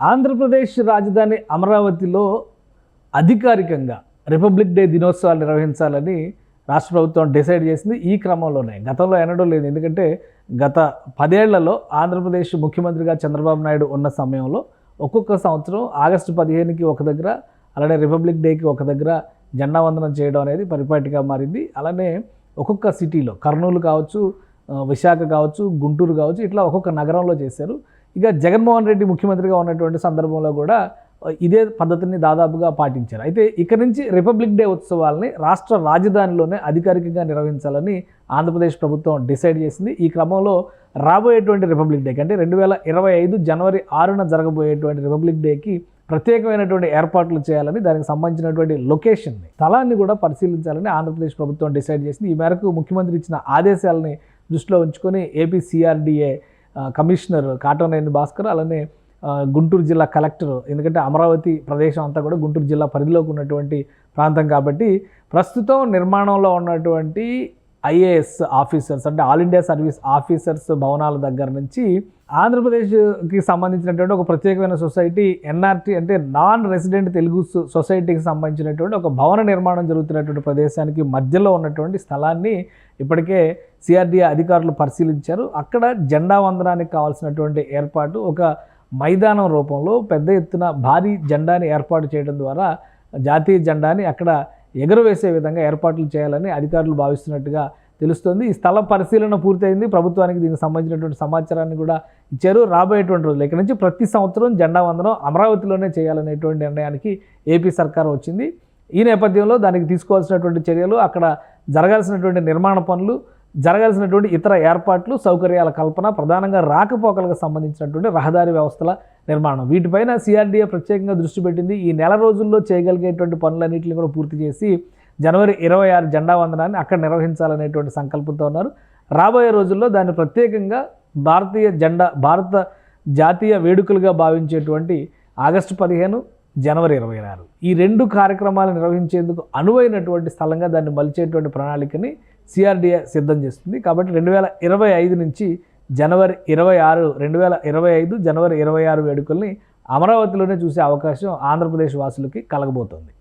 ఆంధ్రప్రదేశ్ రాజధాని అమరావతిలో అధికారికంగా రిపబ్లిక్ డే దినోత్సవాలు నిర్వహించాలని రాష్ట్ర ప్రభుత్వం డిసైడ్ చేసింది. ఈ క్రమంలోనే గతంలో ఎన్నడూ లేదు. ఎందుకంటే గత పదేళ్ళలో ఆంధ్రప్రదేశ్ ముఖ్యమంత్రిగా చంద్రబాబు నాయుడు ఉన్న సమయంలో ఒక్కొక్క సంవత్సరం ఆగస్టు పదిహేనుకి ఒక దగ్గర అలానే రిపబ్లిక్ డేకి ఒక దగ్గర జెండా వందనం చేయడం అనేది పరిపాటిగా మారింది. అలానే ఒక్కొక్క సిటీలో కర్నూలు కావచ్చు విశాఖ కావచ్చు గుంటూరు కావచ్చు ఇట్లా ఒక్కొక్క నగరంలో చేశారు. ఇక జగన్మోహన్ రెడ్డి ముఖ్యమంత్రిగా ఉన్నటువంటి సందర్భంలో కూడా ఇదే పద్ధతిని దాదాపుగా పాటించారు. అయితే ఇక్కడి నుంచి రిపబ్లిక్ డే ఉత్సవాల్ని రాష్ట్ర రాజధానిలోనే అధికారికంగా నిర్వహించాలని ఆంధ్రప్రదేశ్ ప్రభుత్వం డిసైడ్ చేసింది. ఈ క్రమంలో రాబోయేటువంటి రిపబ్లిక్ డేకి అంటే రెండు వేల ఇరవై ఐదు జనవరి ఆరున జరగబోయేటువంటి రిపబ్లిక్ డేకి ప్రత్యేకమైనటువంటి ఏర్పాట్లు చేయాలని దానికి సంబంధించినటువంటి లొకేషన్ని స్థలాన్ని కూడా పరిశీలించాలని ఆంధ్రప్రదేశ్ ప్రభుత్వం డిసైడ్ చేసింది. ఈ మేరకు ముఖ్యమంత్రి ఇచ్చిన ఆదేశాలని దృష్టిలో ఉంచుకొని AP CRDA commissioner Katoneni Bhaskar అలానే గుంటూరు జిల్లా కలెక్టర్ ఎందుకంటే అమరావతి ప్రదేశం అంతా కూడా గుంటూరు జిల్లా పరిధిలోకి ఉన్నటువంటి ప్రాంతం కాబట్టి ప్రస్తుతం నిర్మాణంలో ఉన్నటువంటి ఐఏఎస్ ఆఫీసర్స్ అంటే ఆల్ ఇండియా సర్వీస్ ఆఫీసర్స్ భవనాల దగ్గర నుంచి ఆంధ్రప్రదేశ్కి సంబంధించినటువంటి ఒక ప్రత్యేకమైన సొసైటీ ఎన్ఆర్టీ అంటే నాన్ రెసిడెంట్ తెలుగు సొసైటీకి సంబంధించినటువంటి ఒక భవన నిర్మాణం జరుగుతున్నటువంటి ప్రదేశానికి మధ్యలో ఉన్నటువంటి స్థలాన్ని ఇప్పటికే సిఆర్డీఏ అధికారులు పరిశీలించారు. అక్కడ జెండా వందనానికి కావాల్సినటువంటి ఏర్పాటు ఒక మైదానం రూపంలో పెద్ద ఎత్తున భారీ జెండాని ఏర్పాటు చేయడం ద్వారా జాతీయ జెండాని అక్కడ ఎగురవేసే విధంగా ఏర్పాట్లు చేయాలని అధికారులు భావిస్తున్నట్టుగా తెలుస్తుంది. ఈ స్థల పరిశీలన పూర్తయింది. ప్రభుత్వానికి దీనికి సంబంధించినటువంటి సమాచారాన్ని కూడా ఇచ్చారు. రాబోయేటువంటి రోజులు. ఇక్కడ నుంచి ప్రతి సంవత్సరం జెండా వందనం అమరావతిలోనే చేయాలనేటువంటి నిర్ణయానికి ఏపీ సర్కార్ వచ్చింది. ఈ నేపథ్యంలో దానికి తీసుకోవాల్సినటువంటి చర్యలు అక్కడ జరగాల్సినటువంటి నిర్మాణ పనులు జరగాల్సినటువంటి ఇతర ఏర్పాట్లు సౌకర్యాల కల్పన ప్రధానంగా రాకపోకలకు సంబంధించినటువంటి రహదారి వ్యవస్థల నిర్మాణం. వీటిపైన సిఆర్డీఏ ప్రత్యేకంగా దృష్టి పెట్టింది. ఈ నెల రోజుల్లో చేయగలిగేటువంటి పనులన్నింటినీ కూడా పూర్తి చేసి జనవరి ఇరవై ఆరు జెండా వందనాన్ని అక్కడ నిర్వహించాలనేటువంటి సంకల్పంతో ఉన్నారు. రాబోయే రోజుల్లో దాన్ని ప్రత్యేకంగా భారతీయ జెండా భారత జాతీయ వేడుకలుగా భావించేటువంటి ఆగస్టు పదిహేను జనవరి ఇరవై ఆరు. ఈ రెండు కార్యక్రమాలు నిర్వహించేందుకు అనువైనటువంటి స్థలంగా దాన్ని మలిచేటువంటి ప్రణాళికని సిఆర్డీఏ సిద్ధం చేస్తుంది. కాబట్టి రెండు వేల ఇరవై ఐదు నుంచి జనవరి ఇరవై ఆరు రెండు వేల ఇరవై ఐదు జనవరి ఇరవై ఆరు వేడుకల్ని అమరావతిలోనే చూసే అవకాశం ఆంధ్రప్రదేశ్ వాసులకి కలగబోతోంది.